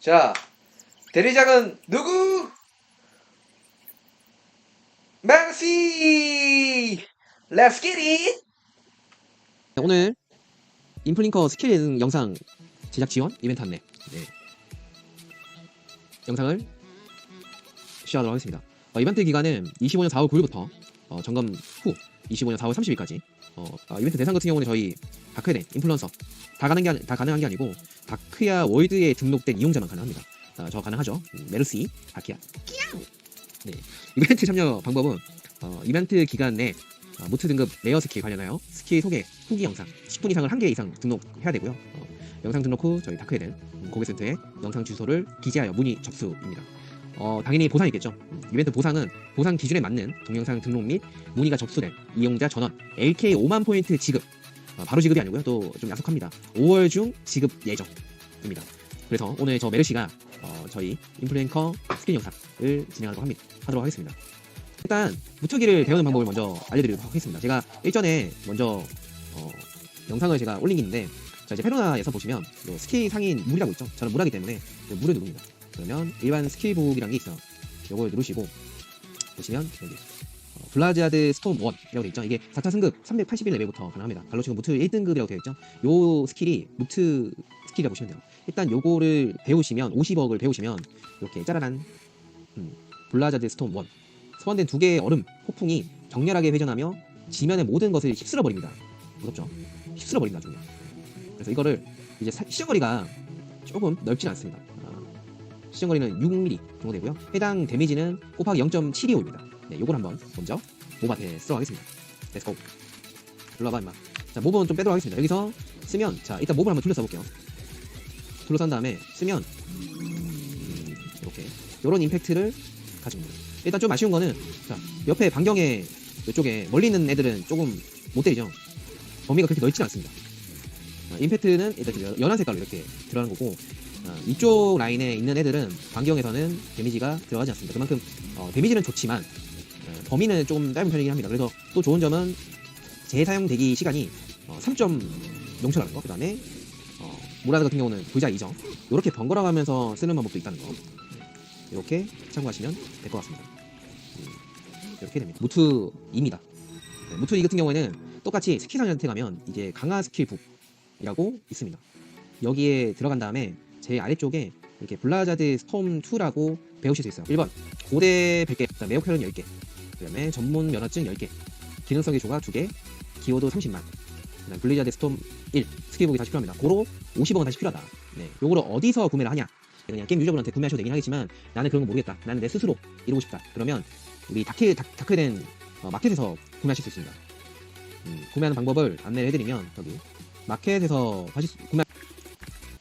자, 대리장은 누구? 맥시! Let's get it! 오늘 인플링커 스킬 예능 영상 제작 지원 이벤트 안내 네. 영상을 시작하도록 하겠습니다. 어, 이벤트 기간은 25년 4월 9일부터 어, 점검 후 25년 4월 30일까지 어, 아, 이벤트 대상 같은 경우는 저희 다크된 인플루언서 다 가능 게 아니- 다 가능한 게 아니고 다크야 월드에 등록된 이용자만 가능합니다. 아, 저 가능하죠. 음, 메르시 다크야. 끼양! 네. 이벤트 참여 방법은 어, 이벤트 기간 내 아, 무트 등급 레어 스킬 관련하여 스킬 소개 후기 영상 10분 이상을 한 개 이상 등록해야 되고요. 어, 영상 등록 후 저희 다크에덴 음, 고객센터에 영상 주소를 기재하여 문의 접수입니다. 어, 당연히 보상이 있겠죠. 음, 이벤트 보상은 보상 기준에 맞는 동영상 등록 및 문의가 접수된 이용자 전원 LK 5만 포인트 지급 어, 바로 지급이 아니고요. 또좀 야속합니다. 5월 중 지급 예정입니다. 그래서 오늘 저 메르시가 어, 저희 인플루엔커 스킨 영상을 진행하도록 합니다. 하도록 하겠습니다. 일단 무투기를 배우는 방법을 먼저 알려드리도록 하겠습니다. 제가 일전에 먼저 어, 영상을 제가 올린 게 있는데 자 이제 페로나에서 보시면 요 스키 상인 물이라고 있죠. 저는 물하기 때문에 요 물을 누릅니다. 그러면 일반 스킬북이라는 게 있어요. 요걸 누르시고 보시면 여기 어, 블라지아드 스톰 1이라고 되어 있죠. 이게 4차 승급 381레벨부터 가능합니다. 발로 치고 무트 1등급이라고 되어 있죠. 요 스킬이 무트 스킬이라고 보시면 돼요. 일단 요거를 배우시면 50억을 배우시면 이렇게 짜라란 음, 블라자드 스톰 1 소환된 두 개의 얼음 폭풍이 격렬하게 회전하며 지면의 모든 것을 휩쓸어 버립니다. 무섭죠? 휩쓸어 버린다 중요. 그래서 이거를 이제 사- 시정거리가 조금 넓진 않습니다. 아, 시정거리는 6mm 정도 되고요. 해당 데미지는 곱하기 0.725입니다. 네, 요걸 한번 먼저 모바트에 쓰도록 하겠습니다. 렛츠고. 불러봐 임마. 자, 몹은 좀 빼도록 하겠습니다. 여기서 쓰면 자, 일단 몹을 한번 둘러싸 볼게요. 둘러 싼 다음에 쓰면 음, 이렇게 요런 임팩트를 가집니다. 일단 좀 아쉬운 거는 자 옆에 반경에 이쪽에 멀리 있는 애들은 조금 못 때리죠. 범위가 그렇게 넓지는 않습니다. 아, 임팩트는 일단 연한 색깔로 이렇게 들어가는 거고 아, 이쪽 라인에 있는 애들은 반경에서는 데미지가 들어가지 않습니다. 그만큼 어, 데미지는 좋지만 어, 범위는 좀 짧은 편이긴 합니다. 그래서 또 좋은 점은 재사용 대기 시간이 어, 3.0초라는 거. 그 다음에 어, 모라드 같은 경우는 불자 2점. 이렇게 번갈아 가면서 쓰는 방법도 있다는 거. 이렇게 참고하시면 될 것 같습니다. 음, 이렇게 됩니다. 무트입니다. 네, 무트 이 같은 경우에는 똑같이 스키상한테 가면 이제 강화 스킬 북이라고 있습니다. 여기에 들어간 다음에 제 아래쪽에 이렇게 블라자드 스톰 2라고 배우실 수 있어요. 1번 고대 100개, 그다음에 매혹 혈연 10개, 그다음에 전문 면허증 10개, 기능성의 조각 2개, 기호도 30만, 그다음 블리자드 스톰 1 스킬북이 다시 필요합니다. 고로 50억은 다시 필요하다. 네, 요거를 어디서 구매를 하냐? 그냥 게임 유저분한테 구매하셔도 되긴 하겠지만 나는 그런 거 모르겠다. 나는 내 스스로 이루고 싶다. 그러면 우리 다크 다, 다크된 어, 마켓에서 구매하실 수 있습니다. 음, 구매하는 방법을 안내를 해드리면 여기 마켓에서 하실 수, 구매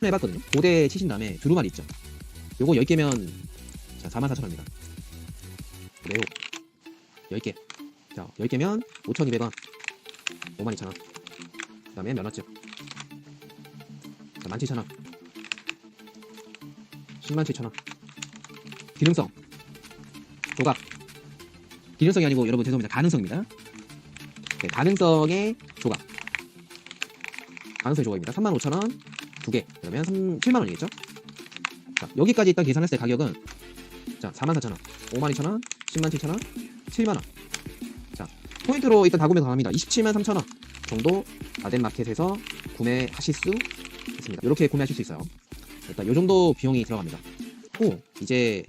해봤거든요. 고대 치신 다음에 두루마리 있죠. 요거 10개면 자 44,000원입니다. 매우 10개. 자 10개면 5,200원. 52,000원. 그 다음에 면허증. 자 17,000원. 10만 7천원 기능성 조각 기능성이 아니고 여러분 죄송합니다 가능성입니다 네, 가능성의 조각 가능성의 조각입니다 3만 5천원 두개 그러면 3, 7만 원이겠죠 자 여기까지 일단 계산했을 때 가격은 자 4만 4천원 5만 2천원 10만 7천원 7만원 자 포인트로 일단 다 구매 가능합니다 27만 3천원 정도 아덴마켓에서 구매하실 수 있습니다 이렇게 구매하실 수 있어요 일단 요 정도 비용이 들어갑니다. 후 이제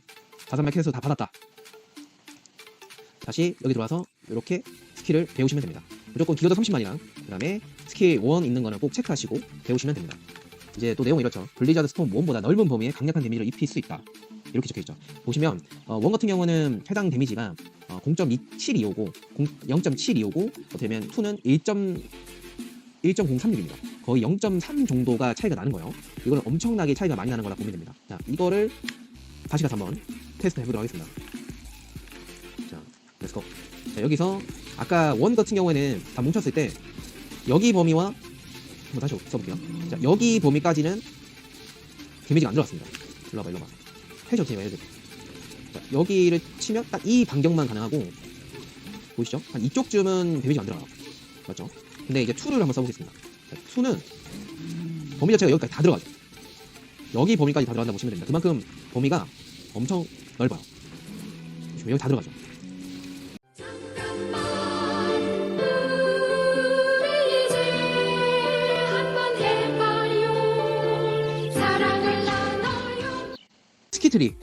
다섯 마켓에서 다 받았다. 다시 여기 들어와서 이렇게 스킬을 배우시면 됩니다. 무조건 기어도 30만이랑 그 다음에 스킬 1 있는 거는 꼭 체크하시고 배우시면 됩니다. 이제 또 내용 이렇죠. 블리자드 스톰 1보다 넓은 범위에 강력한 데미지를 입힐 수 있다. 이렇게 적혀있죠. 보시면 어, 원 같은 경우는 해당 데미지가 어, 0.2725고 0.725고 어떻게 보면 2는 1. 1.036입니다. 거의 0.3 정도가 차이가 나는 거예요. 이거는 엄청나게 차이가 많이 나는 거라 보면 됩니다. 자, 이거를 다시 가서 한번 테스트 해보도록 하겠습니다. 자, 렛츠고. 자, 여기서 아까 원 같은 경우에는 다 뭉쳤을 때 여기 범위와 한번 다시 써볼게요. 자, 여기 범위까지는 데미지가 안 들어갔습니다. 일로 와봐, 일로 와봐. 해줘, 제발 해줘. 자, 여기를 치면 딱 이 반경만 가능하고 보이시죠? 한 이쪽쯤은 데미지가 안 들어가요. 맞죠? 근데 이제 2를 한번 써보겠습니다. 자, 2는 범위 자체가 여기까지 다 들어가죠. 여기 범위까지 다 들어간다 보시면 됩니다. 그만큼 범위가 엄청 넓어요. 여기 다 들어가죠. 스키트리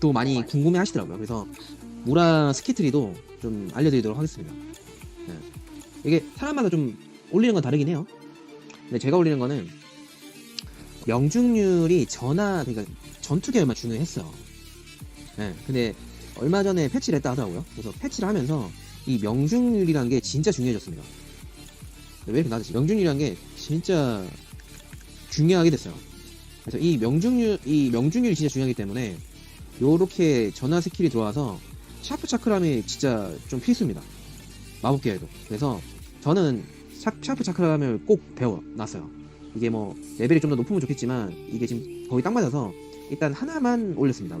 또 많이 궁금해 하시더라고요. 그래서 무라 스키트리도 좀 알려드리도록 하겠습니다. 네. 이게 사람마다 좀 올리는 건 다르긴 해요. 근데 제가 올리는 거는 명중률이 전화, 그러니까 전투 계열만 중요했어요. 네. 근데 얼마 전에 패치를 했다 하더라고요. 그래서 패치를 하면서 이 명중률이라는 게 진짜 중요해졌습니다. 왜 이렇게 낮았지? 명중률이라는 게 진짜 중요하게 됐어요. 그래서 이 명중률, 이 명중률이 진짜 중요하기 때문에 요렇게 전화 스킬이 들어와서 샤프 차크람이 진짜 좀 필수입니다. 마법 계열도. 그래서 저는 샤, 샤프 차크람을 꼭 배워놨어요. 이게 뭐 레벨이 좀 더 높으면 좋겠지만 이게 지금 거의 딱 맞아서 일단 하나만 올렸습니다.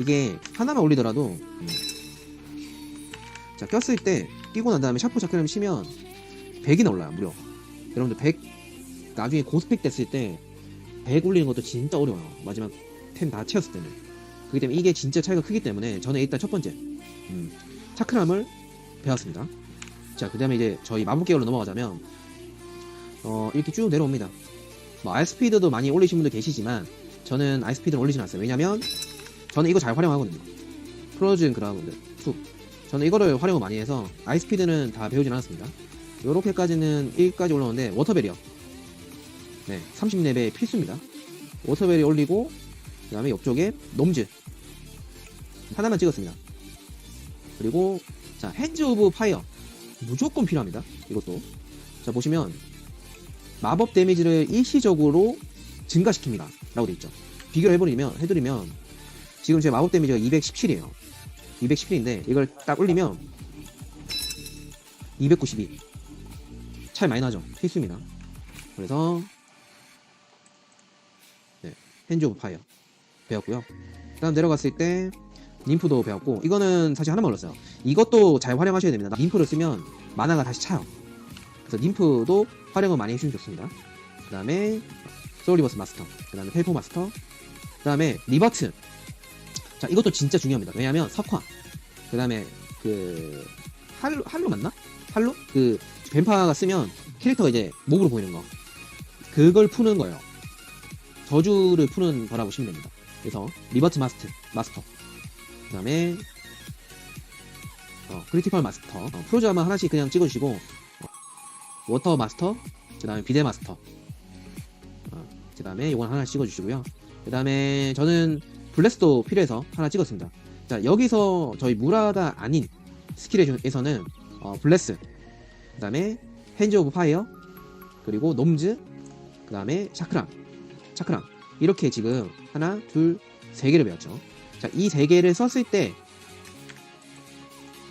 이게 하나만 올리더라도 음. 자 꼈을 때 끼고 난 다음에 샤프 차크람 치면 100이나 올라요 무려. 여러분들 100 나중에 고스펙 됐을 때 100 올리는 것도 진짜 어려워요. 마지막 템 다 채웠을 때는. 그렇기 때문에 이게 진짜 차이가 크기 때문에 저는 일단 첫 번째 음, 차크람을 배웠습니다. 자, 그 다음에 이제 저희 마법 계열로 넘어가자면 어, 이렇게 쭉 내려옵니다. 뭐 알스피드도 많이 올리신 분들 계시지만 저는 알스피드를 올리진 않았어요. 왜냐면 저는 이거 잘 활용하거든요. 프로즌 그라운드 2. 저는 이거를 활용을 많이 해서 아이스피드는 다 배우진 않았습니다. 요렇게까지는 1까지 올라오는데 워터베리어 네, 30렙의 필수입니다. 워터벨이 올리고 그 다음에 옆쪽에 놈즈 하나만 찍었습니다. 그리고 자 핸즈 오브 파이어 무조건 필요합니다. 이것도 자 보시면 마법 데미지를 일시적으로 증가시킵니다. 라고 돼 있죠. 비교를 해버리면 해드리면 지금 제 마법 데미지가 217이에요. 217인데 이걸 딱 올리면 292 차이 많이 나죠. 필수입니다. 그래서 핸즈 오브 파이어 배웠고요. 그다음 내려갔을 때 림프도 배웠고 이거는 사실 하나만 올렸어요. 이것도 잘 활용하셔야 됩니다. 림프를 쓰면 만화가 다시 차요. 그래서 림프도 활용을 많이 해주시면 좋습니다. 그 다음에 소울리버스 마스터, 그 다음에 텔포 마스터, 그 다음에 리버트. 자 이것도 진짜 중요합니다. 왜냐하면 석화, 그 다음에 그 할로 할로 맞나? 할로? 그 뱀파가 쓰면 캐릭터가 이제 목으로 보이는 거. 그걸 푸는 거예요. 저주를 푸는 거라고 보시면 됩니다. 그래서 리버트 마스터, 마스터. 그 다음에 어, 크리티컬 마스터. 어, 프로자마 하나씩 그냥 찍어주시고 어, 워터 마스터. 그 다음에 비데 마스터. 어, 그 다음에 이건 하나 찍어주시고요. 그 다음에 저는 블레스도 필요해서 하나 찍었습니다. 자 여기서 저희 무라가 아닌 스킬에서는 어, 블레스. 그 다음에 핸즈 오브 파이어. 그리고 놈즈. 그 다음에 샤크람. 차크람 이렇게 지금 하나 둘 세 개를 배웠죠. 자 이 세 개를 썼을 때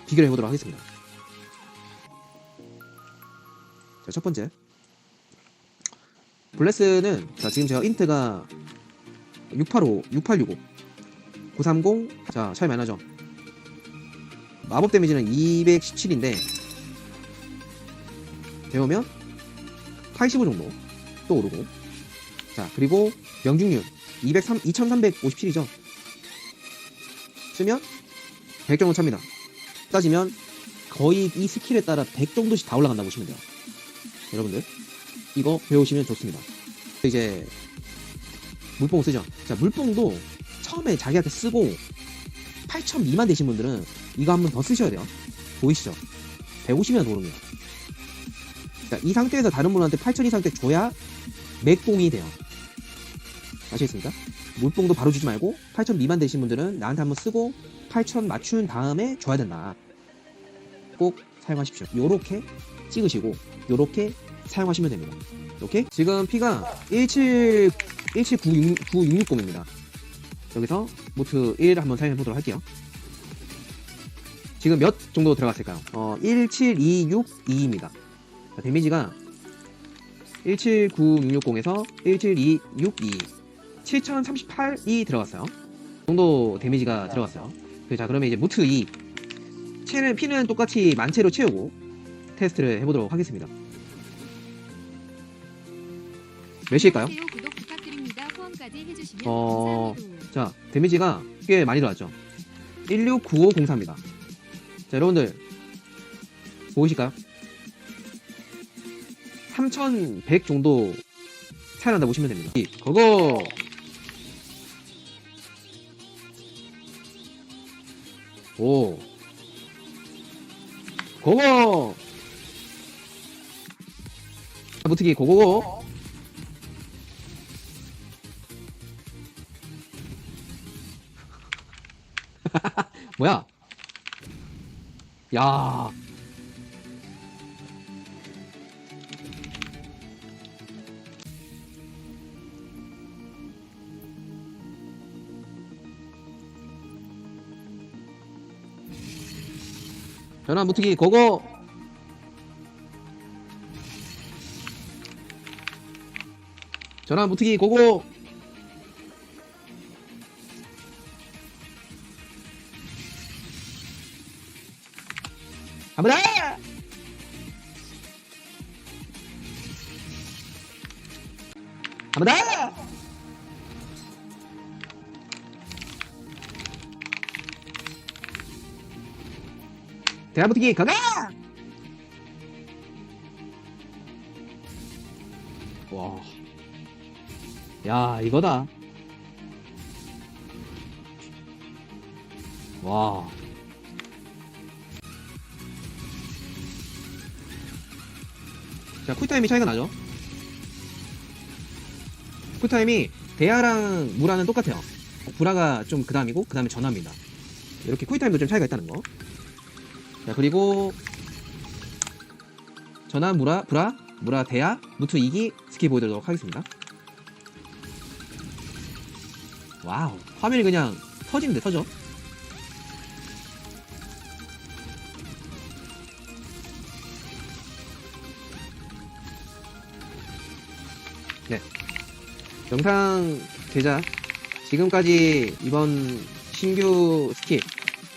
비교를 해보도록 하겠습니다. 자 첫 번째. 블레스는 자 지금 제가 인트가 685 6865 930 자 차이 많이 나죠? 마법 데미지는 217인데 배우면 85 정도 또 오르고 자, 그리고 명중률 203, 2357이죠. 쓰면 100 정도 찹니다. 따지면 거의 이 스킬에 따라 100 정도씩 다 올라간다고 보시면 돼요. 여러분들, 이거 배우시면 좋습니다. 이제 물뽕 쓰죠. 자, 물뽕도 처음에 자기한테 쓰고 8,000 미만 되신 분들은 이거 한 번 더 쓰셔야 돼요. 보이시죠? 150이나 오릅니다. 자, 이 상태에서 다른 분한테 8,000 이상 때 줘야 맥뽕이 돼요. 아시겠습니까? 물뽕도 바로 주지 말고 8,000 미만 되신 분들은 나한테 한번 쓰고 8,000 맞춘 다음에 줘야 된다. 꼭 사용하십시오. 요렇게 찍으시고 요렇게 사용하시면 됩니다. 오케이? 지금 피가 17 179660입니다. 여기서 모트 1 한번 사용해 보도록 할게요. 지금 몇 정도 들어갔을까요? 어, 17262입니다. 데미지가 179660에서 17262 7038이 들어갔어요. 이 정도 데미지가 들어갔어요. 그, 자, 그러면 이제 무트 2. 채는, 피는 똑같이 만채로 채우고 테스트를 해보도록 하겠습니다. 몇일까요? 추가까지 해주시면 어. 자, 데미지가 꽤 많이 들어왔죠. 169504입니다. 자, 여러분들 보이실까요? 3100 정도 차이 난다 보시면 됩니다. 이, 그거 오 그거 무특기 고고고 뭐야? 야. 전화 무특기 고고. 전화 무특기 고고. 한번 더! 대한부티기 가가! 와. 야, 이거다. 와. 자, 쿨타임이 차이가 나죠? 쿨타임이 대야랑 무라는 똑같아요. 브라가 좀 그 다음이고, 그 다음에 전화입니다. 이렇게 쿨타임도 좀 차이가 있다는 거. 자, 그리고 전화, 무라, 브라, 무라, 대야, 무투 2기 스킬 보여드리도록 하겠습니다. 와우. 화면이 그냥 터지는데 터져. 네. 영상 제작 지금까지 이번 신규 스킬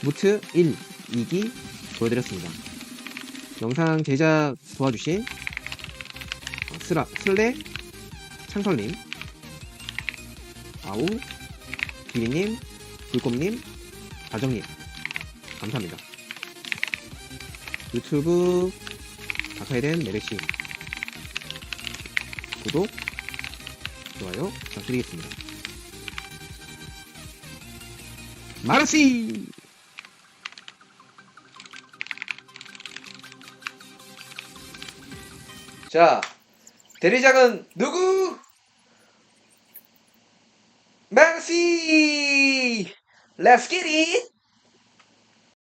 무트 1, 2기 보여드렸습니다. 영상 제작 도와주신 어, 스라, 슬레, 창설님, 아우, 비리님, 불꽃님, 다정님 감사합니다. 유튜브 다카이덴 메르시 구독, 좋아요 부탁드리겠습니다. 마르시! 자, 대리장은 누구? 맥시! Let's get it!